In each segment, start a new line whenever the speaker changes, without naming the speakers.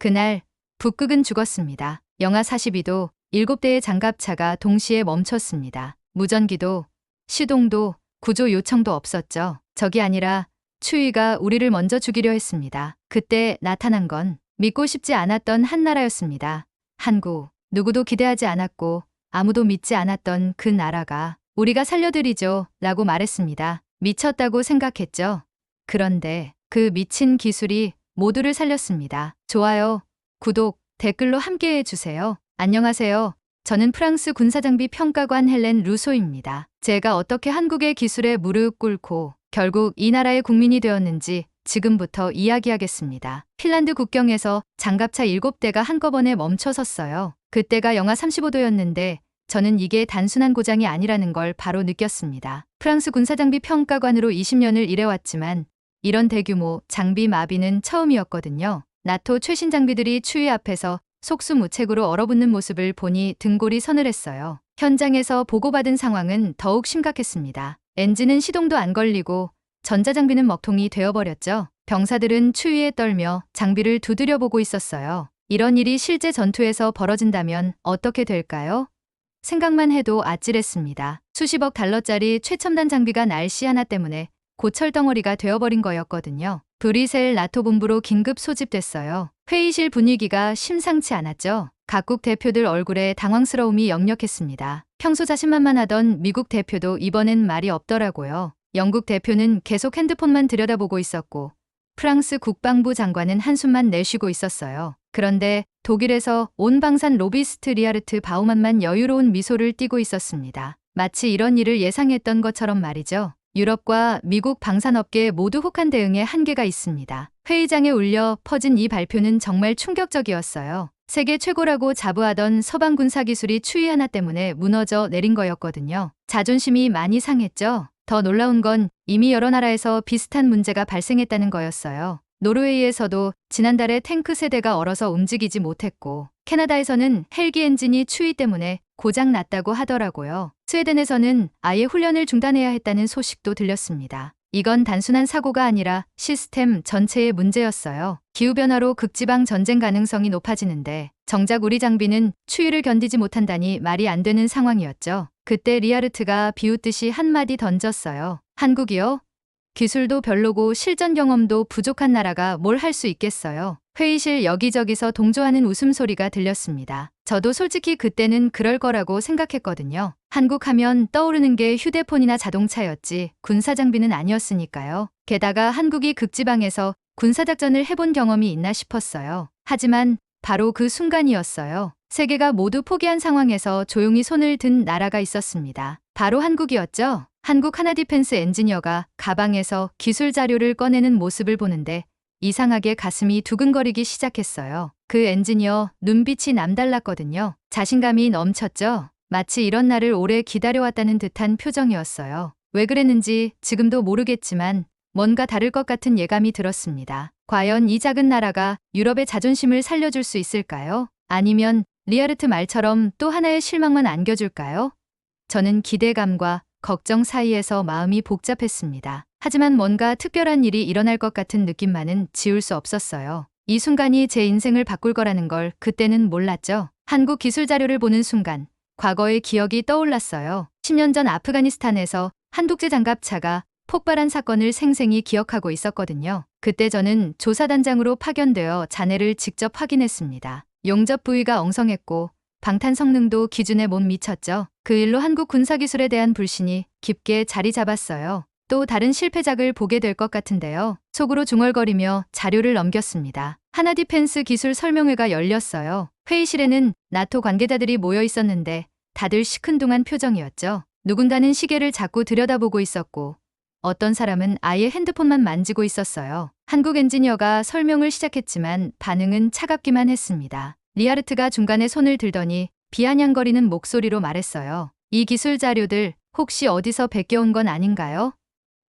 그날 북극은 죽었습니다. 영하 42도 7대의 장갑차가 동시에 멈췄습니다. 무전기도 시동도 구조 요청도 없었죠. 적이 아니라 추위가 우리를 먼저 죽이려 했습니다. 그때 나타난 건 믿고 싶지 않았던 한 나라였습니다. 한국. 누구도 기대하지 않았고 아무도 믿지 않았던 그 나라가 우리가 살려드리죠 라고 말했습니다. 미쳤다고 생각했죠. 그런데 그 미친 기술이 모두를 살렸습니다. 좋아요, 구독, 댓글로 함께 해 주세요. 안녕하세요. 저는 프랑스 군사장비 평가관 헬렌 루소입니다. 제가 어떻게 한국의 기술에 무릎 꿇고 결국 이 나라의 국민이 되었는지 지금부터 이야기하겠습니다. 핀란드 국경에서 장갑차 7대가 한꺼번에 멈춰 섰어요. 그때가 영하 35도였는데 저는 이게 단순한 고장이 아니라는 걸 바로 느꼈습니다. 프랑스 군사장비 평가관으로 20년을 일해왔지만 이런 대규모 장비 마비는 처음이었거든요. 나토 최신 장비들이 추위 앞에서 속수무책으로 얼어붙는 모습을 보니 등골이 서늘했어요. 현장에서 보고받은 상황은 더욱 심각했습니다. 엔진은 시동도 안 걸리고 전자장비는 먹통이 되어버렸죠. 병사들은 추위에 떨며 장비를 두드려 보고 있었어요. 이런 일이 실제 전투에서 벌어진다면 어떻게 될까요? 생각만 해도 아찔했습니다. 수십억 달러짜리 최첨단 장비가 날씨 하나 때문에 고철 덩어리가 되어버린 거였거든요. 브리셀 나토 본부로 긴급 소집됐어요. 회의실 분위기가 심상치 않았죠. 각국 대표들 얼굴에 당황스러움이 역력했습니다. 평소 자신만만하던 미국 대표도 이번엔 말이 없더라고요. 영국 대표는 계속 핸드폰만 들여다보고 있었고 프랑스 국방부 장관은 한숨만 내쉬고 있었어요. 그런데 독일에서 온 방산 로비스트 리아르트 바우만만 여유로운 미소를 띠고 있었습니다. 마치 이런 일을 예상했던 것처럼 말이죠. 유럽과 미국 방산업계 모두 혹한 대응에 한계가 있습니다. 회의장에 울려 퍼진 이 발표는 정말 충격적이었어요. 세계 최고라고 자부하던 서방 군사 기술이 추위 하나 때문에 무너져 내린 거였거든요. 자존심이 많이 상했죠. 더 놀라운 건 이미 여러 나라에서 비슷한 문제가 발생했다는 거였어요. 노르웨이에서도 지난달에 탱크 세대가 얼어서 움직이지 못했고, 캐나다에서는 헬기 엔진이 추위 때문에 고장 났다고 하더라고요. 스웨덴에서는 아예 훈련을 중단해야 했다는 소식도 들렸습니다. 이건 단순한 사고가 아니라 시스템 전체의 문제였어요. 기후변화로 극지방 전쟁 가능성이 높아지는데 정작 우리 장비는 추위를 견디지 못한다니 말이 안 되는 상황이었죠. 그때 리아르트가 비웃듯이 한마디 던졌어요. 한국이요? 기술도 별로고 실전 경험도 부족한 나라가 뭘 할 수 있겠어요. 회의실 여기저기서 동조하는 웃음소리가 들렸습니다. 저도 솔직히 그때는 그럴 거라고 생각했거든요. 한국 하면 떠오르는 게 휴대폰이나 자동차였지 군사 장비는 아니었으니까요. 게다가 한국이 극지방에서 군사작전을 해본 경험이 있나 싶었어요. 하지만 바로 그 순간이었어요. 세계가 모두 포기한 상황에서 조용히 손을 든 나라가 있었습니다. 바로 한국이었죠. 한국 하나 디펜스 엔지니어가 가방에서 기술 자료를 꺼내는 모습을 보는데 이상하게 가슴이 두근거리기 시작했어요. 그 엔지니어 눈빛이 남달랐거든요. 자신감이 넘쳤죠. 마치 이런 날을 오래 기다려왔다는 듯한 표정이었어요. 왜 그랬는지 지금도 모르겠지만 뭔가 다를 것 같은 예감이 들었습니다. 과연 이 작은 나라가 유럽의 자존심을 살려줄 수 있을까요? 아니면 리아르트 말처럼 또 하나의 실망만 안겨줄까요? 저는 기대감과 걱정 사이에서 마음이 복잡했습니다. 하지만 뭔가 특별한 일이 일어날 것 같은 느낌만은 지울 수 없었어요. 이 순간이 제 인생을 바꿀 거라는 걸 그때는 몰랐죠. 한국 기술 자료를 보는 순간 과거의 기억이 떠올랐어요. 10년 전 아프가니스탄에서 한독제 장갑차가 폭발한 사건을 생생히 기억하고 있었거든요. 그때 저는 조사단장으로 파견되어 잔해를 직접 확인했습니다. 용접 부위가 엉성했고 방탄 성능도 기준에 못 미쳤죠. 그 일로 한국 군사기술에 대한 불신이 깊게 자리 잡았어요. 또 다른 실패작을 보게 될 것 같은데요. 속으로 중얼거리며 자료를 넘겼습니다. 하나디펜스 기술 설명회가 열렸어요. 회의실에는 나토 관계자들이 모여 있었는데 다들 시큰둥한 표정이었죠. 누군가는 시계를 자꾸 들여다보고 있었고 어떤 사람은 아예 핸드폰만 만지고 있었어요. 한국 엔지니어가 설명을 시작했지만 반응은 차갑기만 했습니다. 리아르트가 중간에 손을 들더니 비아냥거리는 목소리로 말했어요. 이 기술 자료들 혹시 어디서 베껴온 건 아닌가요?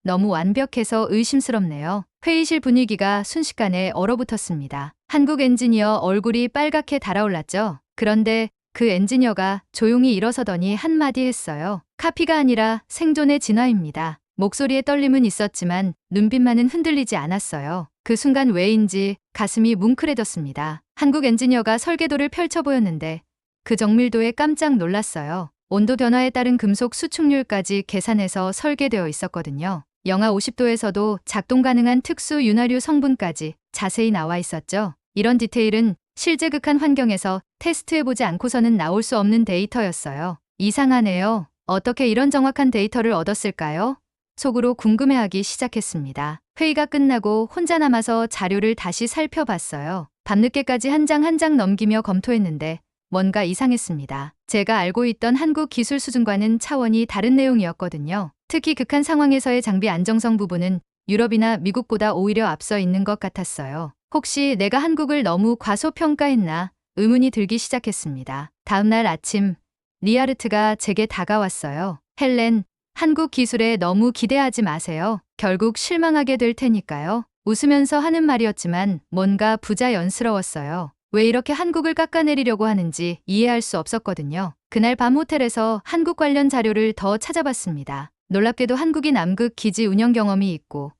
너무 완벽해서 의심스럽네요. 회의실 분위기가 순식간에 얼어붙었습니다. 한국 엔지니어 얼굴이 빨갛게 달아올랐죠. 그런데 그 엔지니어가 조용히 일어서더니 한마디 했어요. 카피가 아니라 생존의 진화입니다. 목소리에 떨림은 있었지만 눈빛만은 흔들리지 않았어요. 그 순간 왜인지 가슴이 뭉클해졌습니다. 한국 엔지니어가 설계도를 펼쳐 보였는데 그 정밀도에 깜짝 놀랐어요. 온도 변화에 따른 금속 수축률까지 계산해서 설계되어 있었거든요. 영하 50도에서도 작동 가능한 특수 윤활유 성분까지 자세히 나와 있었죠. 이런 디테일은 실제 극한 환경에서 테스트해보지 않고서는 나올 수 없는 데이터였어요. 이상하네요. 어떻게 이런 정확한 데이터를 얻었을까요? 속으로 궁금해하기 시작했습니다. 회의가 끝나고 혼자 남아서 자료를 다시 살펴봤어요. 밤늦게까지 한 장 한 장 넘기며 검토했는데 뭔가 이상했습니다. 제가 알고 있던 한국 기술 수준과는 차원이 다른 내용이었거든요. 특히 극한 상황에서의 장비 안정성 부분은 유럽이나 미국보다 오히려 앞서 있는 것 같았어요. 혹시 내가 한국을 너무 과소평가했나 의문이 들기 시작했습니다. 다음날 아침 리아르트가 제게 다가왔어요. 헬렌, 한국 기술에 너무 기대하지 마세요. 결국 실망하게 될 테니까요. 웃으면서 하는 말이었지만 뭔가 부자연스러웠어요. 왜 이렇게 한국을 깎아내리려고 하는지 이해할 수 없었거든요. 그날 밤 호텔에서 한국 관련 자료를 더 찾아봤습니다. 놀랍게도 한국이 남극 기지 운영 경험이 있고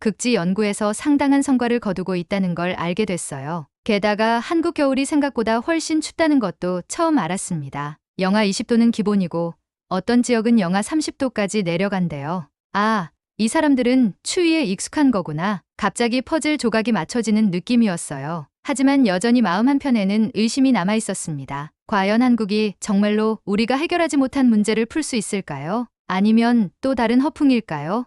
극지 연구에서 상당한 성과를 거두고 있다는 걸 알게 됐어요. 게다가 한국 겨울이 생각보다 훨씬 춥다는 것도 처음 알았습니다. 영하 20도는 기본이고 어떤 지역은 영하 30도까지 내려간대요. 아, 이 사람들은 추위에 익숙한 거구나. 갑자기 퍼즐 조각이 맞춰지는 느낌이었어요. 하지만 여전히 마음 한편에는 의심이 남아 있었습니다. 과연 한국이 정말로 우리가 해결하지 못한 문제를 풀 수 있을까요? 아니면 또 다른 허풍일까요?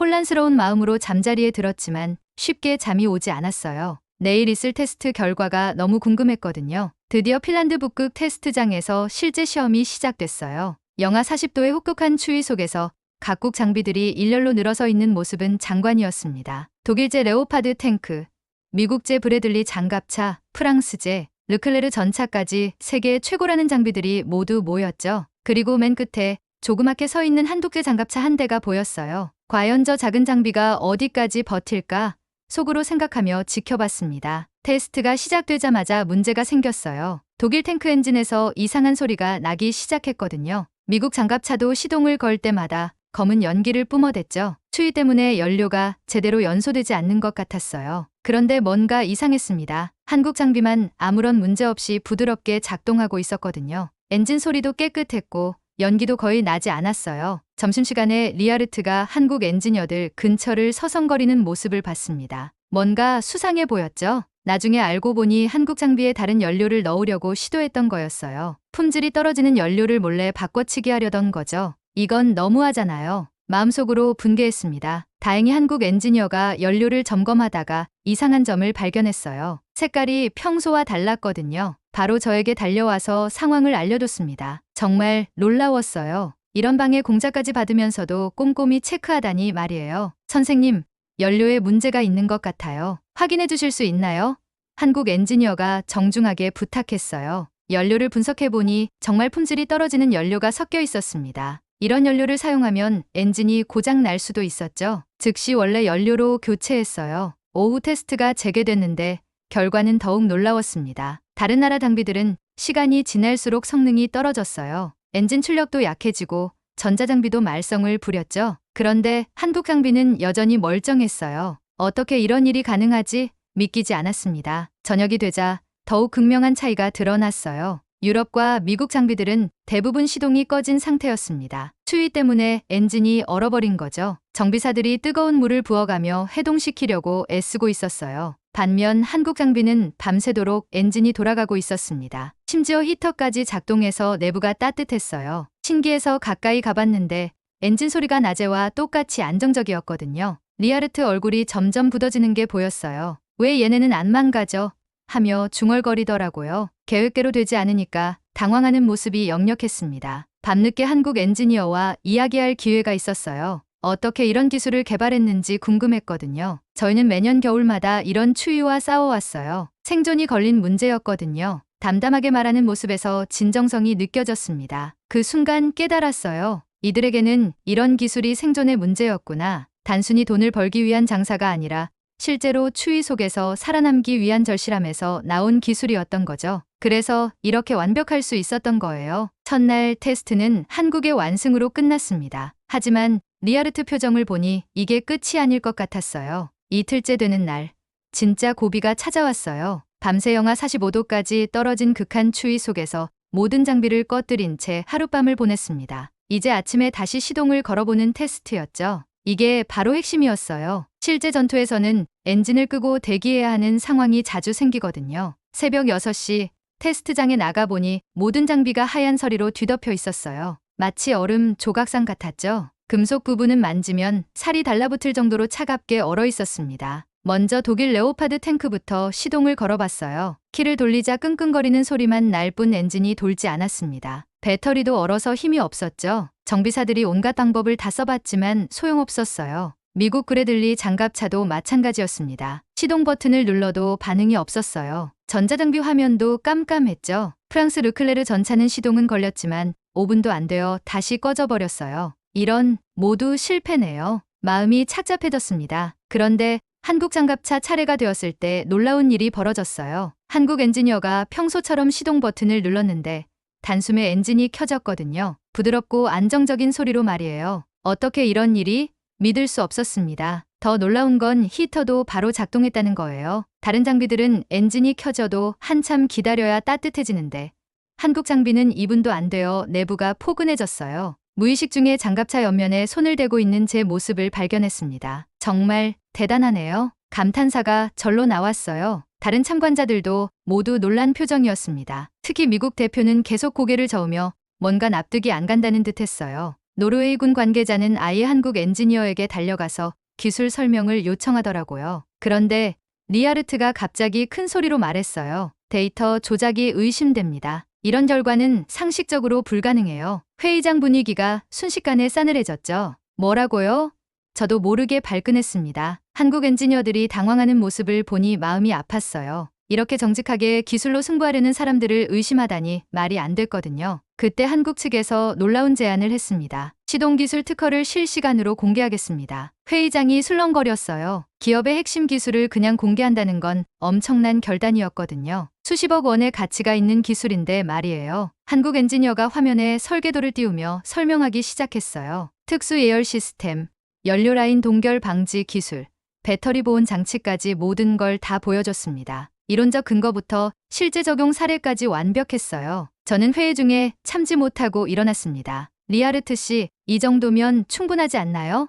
혼란스러운 마음으로 잠자리에 들었지만 쉽게 잠이 오지 않았어요. 내일 있을 테스트 결과가 너무 궁금했거든요. 드디어 핀란드 북극 테스트장에서 실제 시험이 시작됐어요. 영하 40도의 혹독한 추위 속에서 각국 장비들이 일렬로 늘어서 있는 모습은 장관이었습니다. 독일제 레오파드 탱크, 미국제 브래들리 장갑차, 프랑스제, 르클레르 전차까지 세계 최고라는 장비들이 모두 모였죠. 그리고 맨 끝에 조그맣게 서 있는 한독제 장갑차 한 대가 보였어요. 과연 저 작은 장비가 어디까지 버틸까? 속으로 생각하며 지켜봤습니다. 테스트가 시작되자마자 문제가 생겼어요. 독일 탱크 엔진에서 이상한 소리가 나기 시작했거든요. 미국 장갑차도 시동을 걸 때마다 검은 연기를 뿜어댔죠. 추위 때문에 연료가 제대로 연소되지 않는 것 같았어요. 그런데 뭔가 이상했습니다. 한국 장비만 아무런 문제 없이 부드럽게 작동하고 있었거든요. 엔진 소리도 깨끗했고 연기도 거의 나지 않았어요. 점심시간에 리아르트가 한국 엔지니어들 근처를 서성거리는 모습을 봤습니다. 뭔가 수상해 보였죠? 나중에 알고 보니 한국 장비에 다른 연료를 넣으려고 시도했던 거였어요. 품질이 떨어지는 연료를 몰래 바꿔치기 하려던 거죠. 이건 너무하잖아요. 마음속으로 분개했습니다. 다행히 한국 엔지니어가 연료를 점검하다가 이상한 점을 발견했어요. 색깔이 평소와 달랐거든요. 바로 저에게 달려와서 상황을 알려줬습니다. 정말 놀라웠어요. 이런 방에 공짜까지 받으면서도 꼼꼼히 체크하다니 말이에요. 선생님, 연료에 문제가 있는 것 같아요. 확인해 주실 수 있나요? 한국 엔지니어가 정중하게 부탁했어요. 연료를 분석해보니 정말 품질이 떨어지는 연료가 섞여 있었습니다. 이런 연료를 사용하면 엔진이 고장 날 수도 있었죠. 즉시 원래 연료로 교체했어요. 오후 테스트가 재개됐는데 결과는 더욱 놀라웠습니다. 다른 나라 장비들은 시간이 지날수록 성능이 떨어졌어요. 엔진 출력도 약해지고 전자장비도 말썽을 부렸죠. 그런데 한국 장비는 여전히 멀쩡했어요. 어떻게 이런 일이 가능하지? 믿기지 않았습니다. 저녁이 되자 더욱 극명한 차이가 드러났어요. 유럽과 미국 장비들은 대부분 시동이 꺼진 상태였습니다. 추위 때문에 엔진이 얼어버린 거죠. 정비사들이 뜨거운 물을 부어가며 해동시키려고 애쓰고 있었어요. 반면 한국 장비는 밤새도록 엔진이 돌아가고 있었습니다. 심지어 히터까지 작동해서 내부가 따뜻했어요. 신기해서 가까이 가봤는데 엔진 소리가 낮에와 똑같이 안정적이었거든요. 리아르트 얼굴이 점점 굳어지는 게 보였어요. 왜 얘네는 안 망가져? 하며 중얼거리더라고요. 계획대로 되지 않으니까 당황하는 모습이 역력했습니다. 밤늦게 한국 엔지니어와 이야기할 기회가 있었어요. 어떻게 이런 기술을 개발했는지 궁금했거든요. 저희는 매년 겨울마다 이런 추위와 싸워왔어요. 생존이 걸린 문제였거든요. 담담하게 말하는 모습에서 진정성이 느껴졌습니다. 그 순간 깨달았어요. 이들에게는 이런 기술이 생존의 문제였구나. 단순히 돈을 벌기 위한 장사가 아니라 실제로 추위 속에서 살아남기 위한 절실함에서 나온 기술이었던 거죠. 그래서 이렇게 완벽할 수 있었던 거예요. 첫날 테스트는 한국의 완승으로 끝났습니다. 하지만 리아르트 표정을 보니 이게 끝이 아닐 것 같았어요. 이틀째 되는 날, 진짜 고비가 찾아왔어요. 밤새 영하 45도까지 떨어진 극한 추위 속에서 모든 장비를 꺼뜨린 채 하룻밤을 보냈습니다. 이제 아침에 다시 시동을 걸어보는 테스트였죠. 이게 바로 핵심이었어요. 실제 전투에서는 엔진을 끄고 대기해야 하는 상황이 자주 생기거든요. 새벽 6시 테스트장에 나가보니 모든 장비가 하얀 서리로 뒤덮여 있었어요. 마치 얼음 조각상 같았죠. 금속 부분은 만지면 살이 달라붙을 정도로 차갑게 얼어 있었습니다. 먼저 독일 레오파드 탱크부터 시동을 걸어봤어요. 키를 돌리자 끙끙거리는 소리만 날 뿐 엔진이 돌지 않았습니다. 배터리도 얼어서 힘이 없었죠. 정비사들이 온갖 방법을 다 써봤지만 소용없었어요. 미국 그레들리 장갑차도 마찬가지였습니다. 시동 버튼을 눌러도 반응이 없었어요. 전자장비 화면도 깜깜했죠. 프랑스 르클레르 전차는 시동은 걸렸지만 5분도 안 되어 다시 꺼져버렸어요. 이런 모두 실패네요. 마음이 착잡해졌습니다. 그런데 한국 장갑차 차례가 되었을 때 놀라운 일이 벌어졌어요. 한국 엔지니어가 평소처럼 시동 버튼을 눌렀는데 단숨에 엔진이 켜졌거든요. 부드럽고 안정적인 소리로 말이에요. 어떻게 이런 일이 믿을 수 없었습니다. 더 놀라운 건 히터도 바로 작동했다는 거예요. 다른 장비들은 엔진이 켜져도 한참 기다려야 따뜻해지는데 한국 장비는 2분도 안 되어 내부가 포근해졌어요. 무의식 중에 장갑차 옆면에 손을 대고 있는 제 모습을 발견했습니다. 정말 대단하네요. 감탄사가 절로 나왔어요. 다른 참관자들도 모두 놀란 표정이었습니다. 특히 미국 대표는 계속 고개를 저으며 뭔가 납득이 안 간다는 듯 했어요. 노르웨이군 관계자는 아예 한국 엔지니어에게 달려가서 기술 설명을 요청하더라고요. 그런데 리아르트가 갑자기 큰 소리로 말했어요. 데이터 조작이 의심됩니다. 이런 결과는 상식적으로 불가능해요. 회의장 분위기가 순식간에 싸늘해졌죠. 뭐라고요? 저도 모르게 발끈했습니다. 한국 엔지니어들이 당황하는 모습을 보니 마음이 아팠어요. 이렇게 정직하게 기술로 승부하려는 사람들을 의심하다니 말이 안 됐거든요. 그때 한국 측에서 놀라운 제안을 했습니다. 시동기술 특허를 실시간으로 공개하겠습니다. 회의장이 술렁거렸어요. 기업의 핵심 기술을 그냥 공개한다는 건 엄청난 결단이었거든요. 수십억 원의 가치가 있는 기술인데 말이에요. 한국 엔지니어가 화면에 설계도를 띄우며 설명하기 시작했어요. 특수 예열 시스템, 연료 라인 동결 방지 기술, 배터리 보온 장치까지 모든 걸 다 보여줬습니다. 이론적 근거부터 실제 적용 사례까지 완벽했어요. 저는 회의 중에 참지 못하고 일어났습니다. 리아르트 씨, 이 정도면 충분하지 않나요?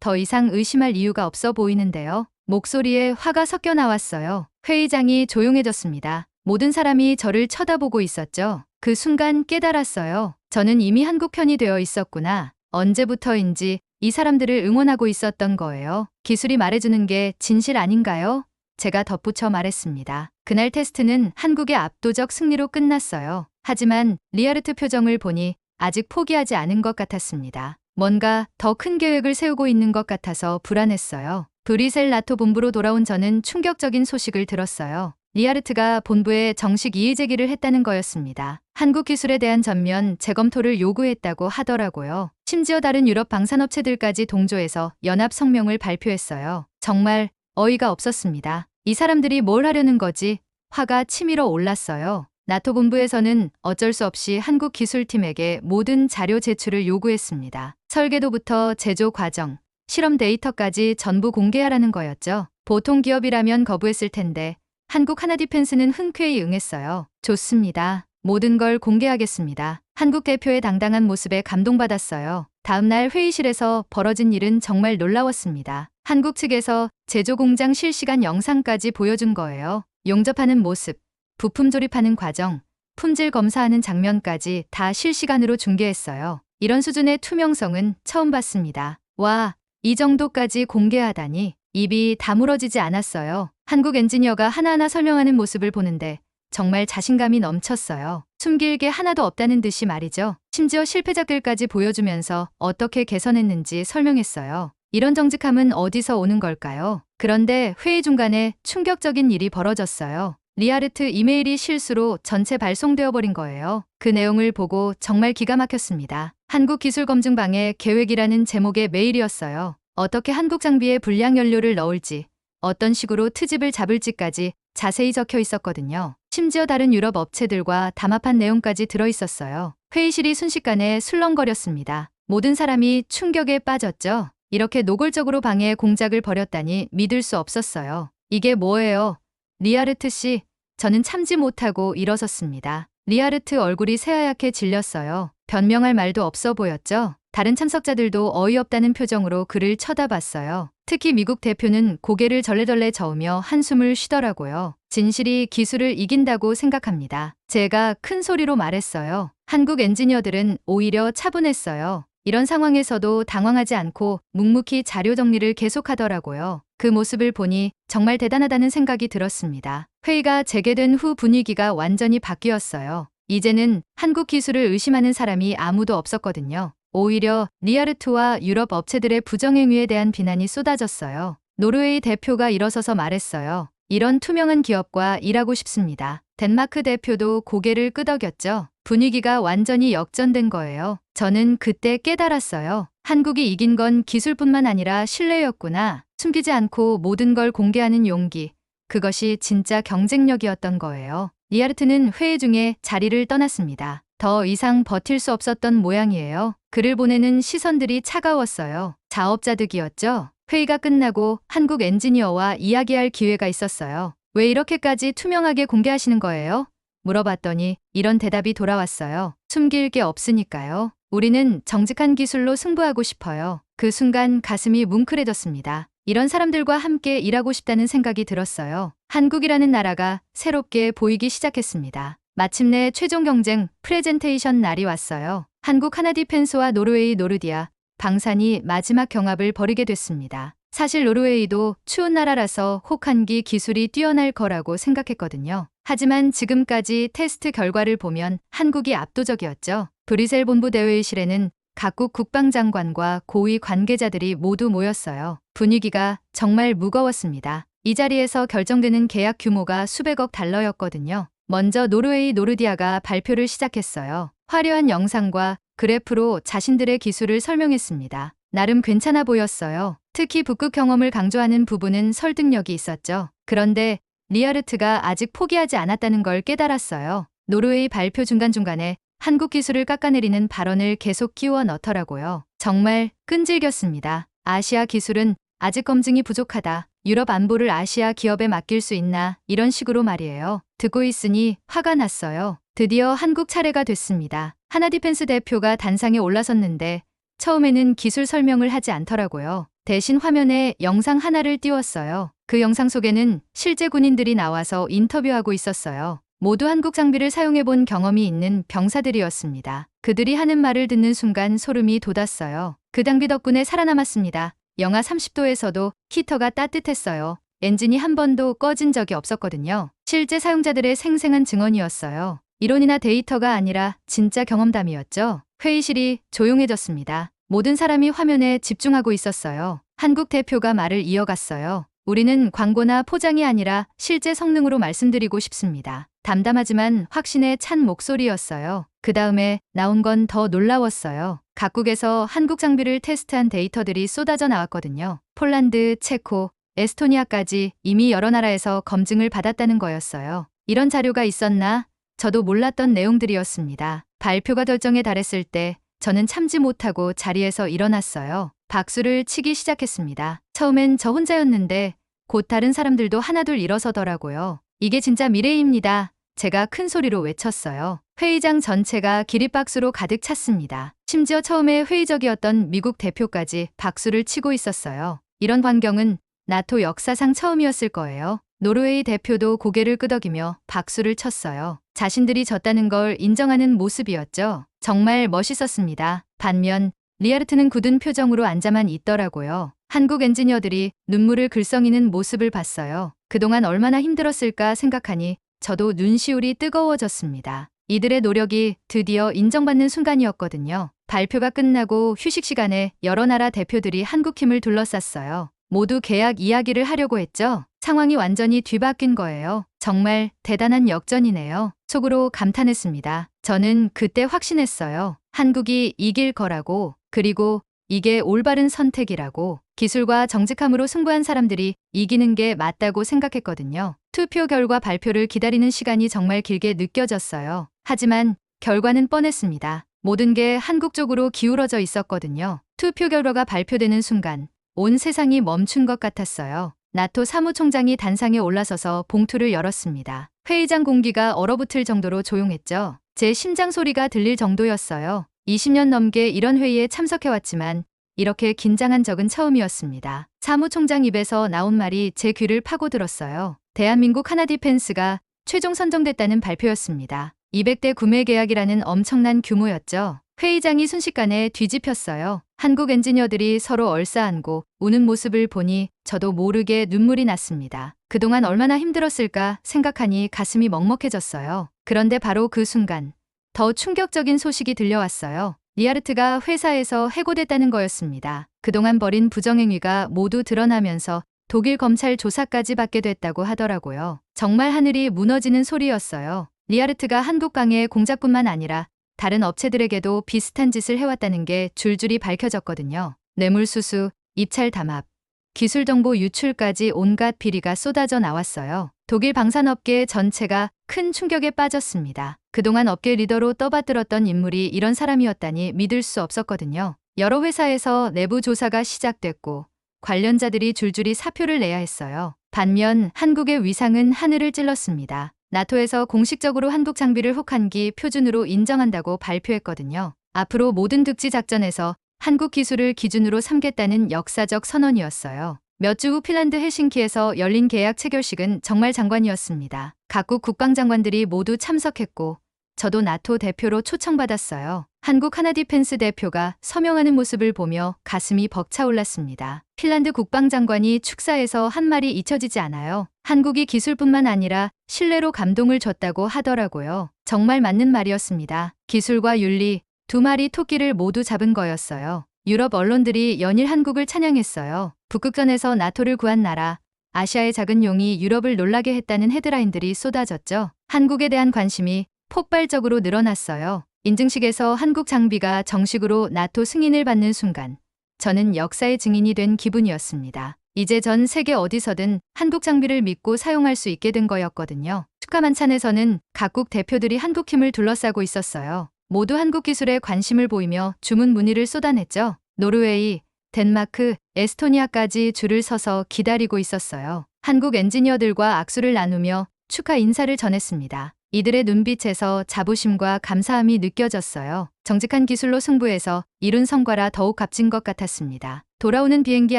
더 이상 의심할 이유가 없어 보이는데요. 목소리에 화가 섞여 나왔어요. 회의장이 조용해졌습니다. 모든 사람이 저를 쳐다보고 있었죠. 그 순간 깨달았어요. 저는 이미 한국 편이 되어 있었구나. 언제부터인지 이 사람들을 응원하고 있었던 거예요. 기술이 말해주는 게 진실 아닌가요? 제가 덧붙여 말했습니다. 그날 테스트는 한국의 압도적 승리로 끝났어요. 하지만 리아르트 표정을 보니 아직 포기하지 않은 것 같았습니다. 뭔가 더 큰 계획을 세우고 있는 것 같아서 불안했어요. 브리셀 나토 본부로 돌아온 저는 충격적인 소식을 들었어요. 리아르트가 본부에 정식 이의 제기를 했다는 거였습니다. 한국 기술에 대한 전면 재검토를 요구했다고 하더라고요. 심지어 다른 유럽 방산업체들까지 동조해서 연합 성명을 발표했어요. 정말 어이가 없었습니다. 이 사람들이 뭘 하려는 거지? 화가 치밀어 올랐어요. 나토 본부에서는 어쩔 수 없이 한국 기술팀에게 모든 자료 제출을 요구했습니다. 설계도부터 제조 과정, 실험 데이터까지 전부 공개하라는 거였죠. 보통 기업이라면 거부했을 텐데 한국 하나디펜스는 흔쾌히 응했어요. 좋습니다. 모든 걸 공개하겠습니다. 한국 대표의 당당한 모습에 감동받았어요. 다음날 회의실에서 벌어진 일은 정말 놀라웠습니다. 한국 측에서 제조 공장 실시간 영상까지 보여준 거예요. 용접하는 모습, 부품 조립하는 과정, 품질 검사하는 장면까지 다 실시간으로 중계했어요. 이런 수준의 투명성은 처음 봤습니다. 와, 이 정도까지 공개하다니 입이 다물어지지 않았어요. 한국 엔지니어가 하나하나 설명하는 모습을 보는데 정말 자신감이 넘쳤어요. 숨길 게 하나도 없다는 듯이 말이죠. 심지어 실패작들까지 보여주면서 어떻게 개선했는지 설명했어요. 이런 정직함은 어디서 오는 걸까요? 그런데 회의 중간에 충격적인 일이 벌어졌어요. 리아르트 이메일이 실수로 전체 발송되어 버린 거예요. 그 내용을 보고 정말 기가 막혔습니다. 한국기술검증방의 계획이라는 제목의 메일이었어요. 어떻게 한국 장비에 불량 연료를 넣을지, 어떤 식으로 트집을 잡을지까지 자세히 적혀 있었거든요. 심지어 다른 유럽 업체들과 담합한 내용까지 들어 있었어요. 회의실이 순식간에 술렁거렸습니다. 모든 사람이 충격에 빠졌죠. 이렇게 노골적으로 방해 공작을 벌였다니 믿을 수 없었어요. 이게 뭐예요? 리아르트 씨, 저는 참지 못하고 일어섰습니다. 리하르트 얼굴이 새하얗게 질렸어요. 변명할 말도 없어 보였죠. 다른 참석자들도 어이없다는 표정으로 그를 쳐다봤어요. 특히 미국 대표는 고개를 절레절레 저으며 한숨을 쉬더라고요. 진실이 기술을 이긴다고 생각합니다. 제가 큰 소리로 말했어요. 한국 엔지니어들은 오히려 차분했어요. 이런 상황에서도 당황하지 않고 묵묵히 자료 정리를 계속하더라고요. 그 모습을 보니 정말 대단하다는 생각이 들었습니다. 회의가 재개된 후 분위기가 완전히 바뀌었어요. 이제는 한국 기술을 의심하는 사람이 아무도 없었거든요. 오히려 리아르트와 유럽 업체들의 부정행위에 대한 비난이 쏟아졌어요. 노르웨이 대표가 일어서서 말했어요. 이런 투명한 기업과 일하고 싶습니다. 덴마크 대표도 고개를 끄덕였죠. 분위기가 완전히 역전된 거예요. 저는 그때 깨달았어요. 한국이 이긴 건 기술뿐만 아니라 신뢰였구나. 숨기지 않고 모든 걸 공개하는 용기. 그것이 진짜 경쟁력이었던 거예요. 리아르트는 회의 중에 자리를 떠났습니다. 더 이상 버틸 수 없었던 모양이에요. 그를 보내는 시선들이 차가웠어요. 자업자득이었죠. 회의가 끝나고 한국 엔지니어와 이야기할 기회가 있었어요. 왜 이렇게까지 투명하게 공개하시는 거예요? 물어봤더니 이런 대답이 돌아왔어요. 숨길 게 없으니까요. 우리는 정직한 기술로 승부하고 싶어요. 그 순간 가슴이 뭉클해졌습니다. 이런 사람들과 함께 일하고 싶다는 생각이 들었어요. 한국이라는 나라가 새롭게 보이기 시작했습니다. 마침내 최종 경쟁 프레젠테이션 날이 왔어요. 한국 하나디펜스와 노르웨이 노르디아, 방산이 마지막 경합을 벌이게 됐습니다. 사실 노르웨이도 추운 나라라서 혹한기 기술이 뛰어날 거라고 생각했거든요. 하지만 지금까지 테스트 결과를 보면 한국이 압도적이었죠. 브리셀 본부 대회의실에는 각국 국방장관과 고위 관계자들이 모두 모였어요. 분위기가 정말 무거웠습니다. 이 자리에서 결정되는 계약 규모가 수백억 달러였거든요. 먼저 노르웨이 노르디아가 발표를 시작했어요. 화려한 영상과 그래프로 자신들의 기술을 설명했습니다. 나름 괜찮아 보였어요. 특히 북극 경험을 강조하는 부분은 설득력이 있었죠. 그런데 리아르트가 아직 포기하지 않았다는 걸 깨달았어요. 노르웨이 발표 중간중간에 한국 기술을 깎아내리는 발언을 계속 끼워 넣더라고요. 정말 끈질겼습니다. 아시아 기술은 아직 검증이 부족하다. 유럽 안보를 아시아 기업에 맡길 수 있나 이런 식으로 말이에요. 듣고 있으니 화가 났어요. 드디어 한국 차례가 됐습니다. 하나디펜스 대표가 단상에 올라섰는데 처음에는 기술 설명을 하지 않더라고요. 대신 화면에 영상 하나를 띄웠어요. 그 영상 속에는 실제 군인들이 나와서 인터뷰하고 있었어요. 모두 한국 장비를 사용해 본 경험이 있는 병사들이었습니다. 그들이 하는 말을 듣는 순간 소름이 돋았어요. 그 장비 덕분에 살아남았습니다. 영하 30도에서도 히터가 따뜻했어요. 엔진이 한 번도 꺼진 적이 없었거든요. 실제 사용자들의 생생한 증언이었어요. 이론이나 데이터가 아니라 진짜 경험담이었죠. 회의실이 조용해졌습니다. 모든 사람이 화면에 집중하고 있었어요. 한국 대표가 말을 이어갔어요. 우리는 광고나 포장이 아니라 실제 성능으로 말씀드리고 싶습니다. 담담하지만 확신에 찬 목소리였어요. 그 다음에 나온 건 더 놀라웠어요. 각국에서 한국 장비를 테스트한 데이터들이 쏟아져 나왔거든요. 폴란드, 체코, 에스토니아까지 이미 여러 나라에서 검증을 받았다는 거였어요. 이런 자료가 있었나? 저도 몰랐던 내용들이었습니다. 발표가 결정에 달했을 때 저는 참지 못하고 자리에서 일어났어요. 박수를 치기 시작했습니다. 처음엔 저 혼자였는데 곧 다른 사람들도 하나둘 일어서더라고요. 이게 진짜 미래입니다. 제가 큰 소리로 외쳤어요. 회의장 전체가 기립박수로 가득 찼습니다. 심지어 처음에 회의적이었던 미국 대표까지 박수를 치고 있었어요. 이런 광경은 나토 역사상 처음이었을 거예요. 노르웨이 대표도 고개를 끄덕이며 박수를 쳤어요. 자신들이 졌다는 걸 인정하는 모습이었죠. 정말 멋있었습니다. 반면 리아르트는 굳은 표정으로 앉아만 있더라고요. 한국 엔지니어들이 눈물을 글썽이는 모습을 봤어요. 그동안 얼마나 힘들었을까 생각하니 저도 눈시울이 뜨거워졌습니다. 이들의 노력이 드디어 인정받는 순간이었거든요. 발표가 끝나고 휴식 시간에 여러 나라 대표들이 한국 힘을 둘러쌌어요. 모두 계약 이야기를 하려고 했죠. 상황이 완전히 뒤바뀐 거예요. 정말 대단한 역전이네요. 속으로 감탄했습니다. 저는 그때 확신했어요. 한국이 이길 거라고, 그리고 이게 올바른 선택이라고, 기술과 정직함으로 승부한 사람들이 이기는 게 맞다고 생각했거든요. 투표 결과 발표를 기다리는 시간이 정말 길게 느껴졌어요. 하지만 결과는 뻔했습니다. 모든 게 한국 쪽으로 기울어져 있었거든요. 투표 결과가 발표되는 순간 온 세상이 멈춘 것 같았어요. 나토 사무총장이 단상에 올라서서 봉투를 열었습니다. 회의장 공기가 얼어붙을 정도로 조용했죠. 제 심장 소리가 들릴 정도였어요. 20년 넘게 이런 회의에 참석해왔지만 이렇게 긴장한 적은 처음이었습니다. 사무총장 입에서 나온 말이 제 귀를 파고들었어요. 대한민국 하나 디펜스가 최종 선정됐다는 발표였습니다. 200대 구매 계약이라는 엄청난 규모였죠. 회의장이 순식간에 뒤집혔어요. 한국 엔지니어들이 서로 얼싸안고 우는 모습을 보니 저도 모르게 눈물이 났습니다. 그동안 얼마나 힘들었을까 생각하니 가슴이 먹먹해졌어요. 그런데 바로 그 순간 더 충격적인 소식이 들려왔어요. 리아르트가 회사에서 해고됐다는 거였습니다. 그동안 벌인 부정행위가 모두 드러나면서 독일 검찰 조사까지 받게 됐다고 하더라고요. 정말 하늘이 무너지는 소리였어요. 리아르트가 한국강의 공작뿐만 아니라 다른 업체들에게도 비슷한 짓을 해왔다는 게 줄줄이 밝혀졌거든요. 뇌물수수, 입찰 담합, 기술 정보 유출까지 온갖 비리가 쏟아져 나왔어요. 독일 방산업계 전체가 큰 충격에 빠졌습니다. 그동안 업계 리더로 떠받들었던 인물이 이런 사람이었다니 믿을 수 없었거든요. 여러 회사에서 내부 조사가 시작됐고 관련자들이 줄줄이 사표를 내야 했어요. 반면 한국의 위상은 하늘을 찔렀습니다. 나토에서 공식적으로 한국 장비를 혹한기 표준으로 인정한다고 발표했거든요. 앞으로 모든 득지 작전에서 한국 기술을 기준으로 삼겠다는 역사적 선언이었어요. 몇 주 후 핀란드 헬싱키에서 열린 계약 체결식은 정말 장관이었습니다. 각국 국방장관들이 모두 참석했고 저도 나토 대표로 초청받았어요. 한국 하나 디펜스 대표가 서명하는 모습을 보며 가슴이 벅차올랐습니다. 핀란드 국방장관이 축사에서 한 말이 잊혀지지 않아요. 한국이 기술뿐만 아니라 신뢰로 감동을 줬다고 하더라고요. 정말 맞는 말이었습니다. 기술과 윤리, 두 마리 토끼를 모두 잡은 거였어요. 유럽 언론들이 연일 한국을 찬양했어요. 북극전에서 나토를 구한 나라, 아시아의 작은 용이 유럽을 놀라게 했다는 헤드라인들이 쏟아졌죠. 한국에 대한 관심이 폭발적으로 늘어났어요. 인증식에서 한국 장비가 정식으로 나토 승인을 받는 순간, 저는 역사의 증인이 된 기분이었습니다. 이제 전 세계 어디서든 한국 장비를 믿고 사용할 수 있게 된 거였거든요. 축하 만찬에서는 각국 대표들이 한국 힘을 둘러싸고 있었어요. 모두 한국 기술에 관심을 보이며 주문 문의를 쏟아냈죠. 노르웨이, 덴마크, 에스토니아까지 줄을 서서 기다리고 있었어요. 한국 엔지니어들과 악수를 나누며 축하 인사를 전했습니다. 이들의 눈빛에서 자부심과 감사함이 느껴졌어요. 정직한 기술로 승부해서 이룬 성과라 더욱 값진 것 같았습니다. 돌아오는 비행기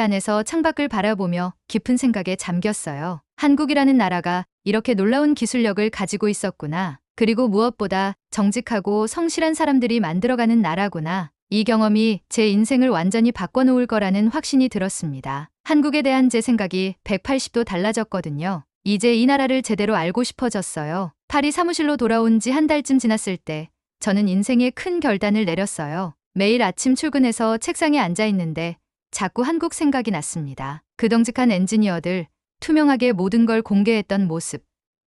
안에서 창밖을 바라보며 깊은 생각에 잠겼어요. 한국이라는 나라가 이렇게 놀라운 기술력을 가지고 있었구나. 그리고 무엇보다 정직하고 성실한 사람들이 만들어가는 나라구나. 이 경험이 제 인생을 완전히 바꿔놓을 거라는 확신이 들었습니다. 한국에 대한 제 생각이 180도 달라졌거든요. 이제 이 나라를 제대로 알고 싶어졌어요. 파리 사무실로 돌아온 지 한 달쯤 지났을 때 저는 인생의 큰 결단을 내렸어요. 매일 아침 출근해서 책상에 앉아 있는데 자꾸 한국 생각이 났습니다. 그 덩직한 엔지니어들, 투명하게 모든 걸 공개했던 모습,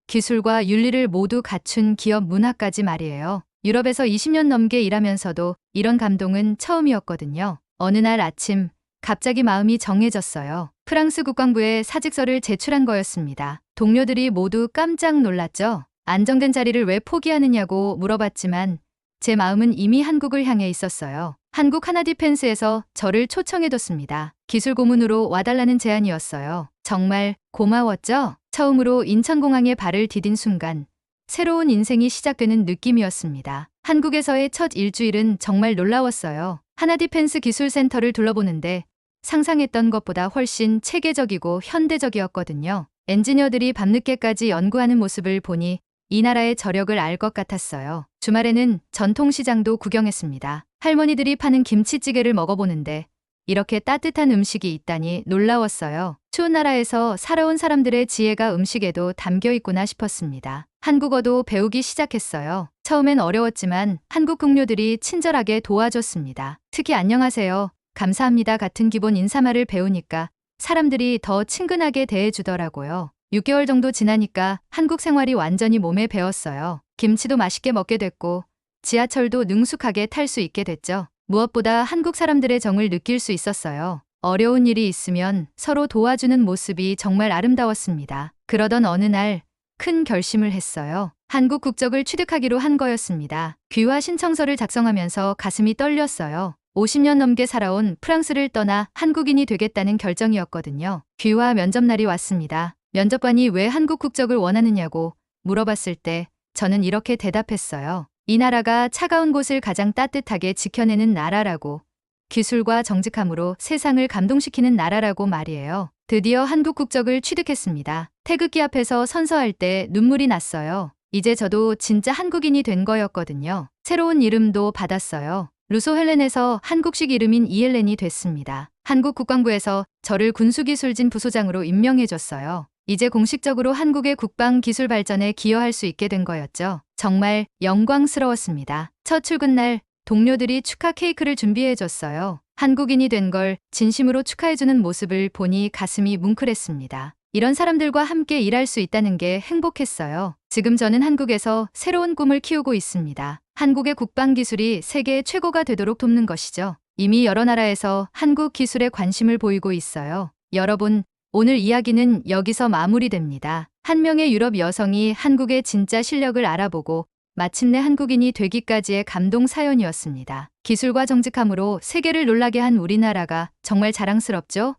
기술과 윤리를 모두 갖춘 기업 문화까지 말이에요. 유럽에서 20년 넘게 일하면서도 이런 감동은 처음이었거든요. 어느 날 아침 갑자기 마음이 정해졌어요. 프랑스 국방부에 사직서를 제출한 거였습니다. 동료들이 모두 깜짝 놀랐죠. 안정된 자리를 왜 포기하느냐고 물어봤지만 제 마음은 이미 한국을 향해 있었어요. 한국 하나 디펜스에서 저를 초청해뒀습니다. 기술 고문으로 와달라는 제안이었어요. 정말 고마웠죠? 처음으로 인천공항에 발을 디딘 순간 새로운 인생이 시작되는 느낌이었습니다. 한국에서의 첫 일주일은 정말 놀라웠어요. 하나 디펜스 기술센터를 둘러보는데 상상했던 것보다 훨씬 체계적이고 현대적이었거든요. 엔지니어들이 밤늦게까지 연구하는 모습을 보니 이 나라의 저력을 알 것 같았어요. 주말에는 전통시장도 구경했습니다. 할머니들이 파는 김치찌개를 먹어보는데 이렇게 따뜻한 음식이 있다니 놀라웠어요. 추운 나라에서 살아온 사람들의 지혜가 음식에도 담겨 있구나 싶었습니다. 한국어도 배우기 시작했어요. 처음엔 어려웠지만 한국 동료들이 친절하게 도와줬습니다. 특히 안녕하세요. 감사합니다 같은 기본 인사말을 배우니까 사람들이 더 친근하게 대해주더라고요. 6개월 정도 지나니까 한국 생활이 완전히 몸에 배었어요. 김치도 맛있게 먹게 됐고 지하철도 능숙하게 탈 수 있게 됐죠. 무엇보다 한국 사람들의 정을 느낄 수 있었어요. 어려운 일이 있으면 서로 도와주는 모습이 정말 아름다웠습니다. 그러던 어느 날 큰 결심을 했어요. 한국 국적을 취득하기로 한 거였습니다. 귀화 신청서를 작성하면서 가슴이 떨렸어요. 50년 넘게 살아온 프랑스를 떠나 한국인이 되겠다는 결정이었거든요. 귀화 면접 날이 왔습니다. 면접관이 왜 한국 국적을 원하느냐고 물어봤을 때 저는 이렇게 대답했어요. 이 나라가 차가운 곳을 가장 따뜻하게 지켜내는 나라라고 기술과 정직함으로 세상을 감동시키는 나라라고 말이에요. 드디어 한국 국적을 취득했습니다. 태극기 앞에서 선서할 때 눈물이 났어요. 이제 저도 진짜 한국인이 된 거였거든요. 새로운 이름도 받았어요. 루소 헬렌에서 한국식 이름인 이엘렌이 됐습니다. 한국 국방부에서 저를 군수기술진 부소장으로 임명해줬어요. 이제 공식적으로 한국의 국방 기술 발전에 기여할 수 있게 된 거였죠. 정말 영광스러웠습니다. 첫 출근 날 동료들이 축하 케이크를 준비해줬어요. 한국인이 된 걸 진심으로 축하해주는 모습을 보니 가슴이 뭉클했습니다. 이런 사람들과 함께 일할 수 있다는 게 행복했어요. 지금 저는 한국에서 새로운 꿈을 키우고 있습니다. 한국의 국방 기술이 세계 최고가 되도록 돕는 것이죠. 이미 여러 나라에서 한국 기술에 관심을 보이고 있어요. 여러분, 오늘 이야기는 여기서 마무리됩니다. 한 명의 유럽 여성이 한국의 진짜 실력을 알아보고 마침내 한국인이 되기까지의 감동 사연이었습니다. 기술과 정직함으로 세계를 놀라게 한 우리나라가 정말 자랑스럽죠?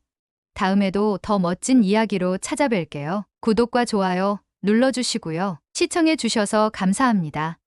다음에도 더 멋진 이야기로 찾아뵐게요. 구독과 좋아요 눌러주시고요. 시청해주셔서 감사합니다.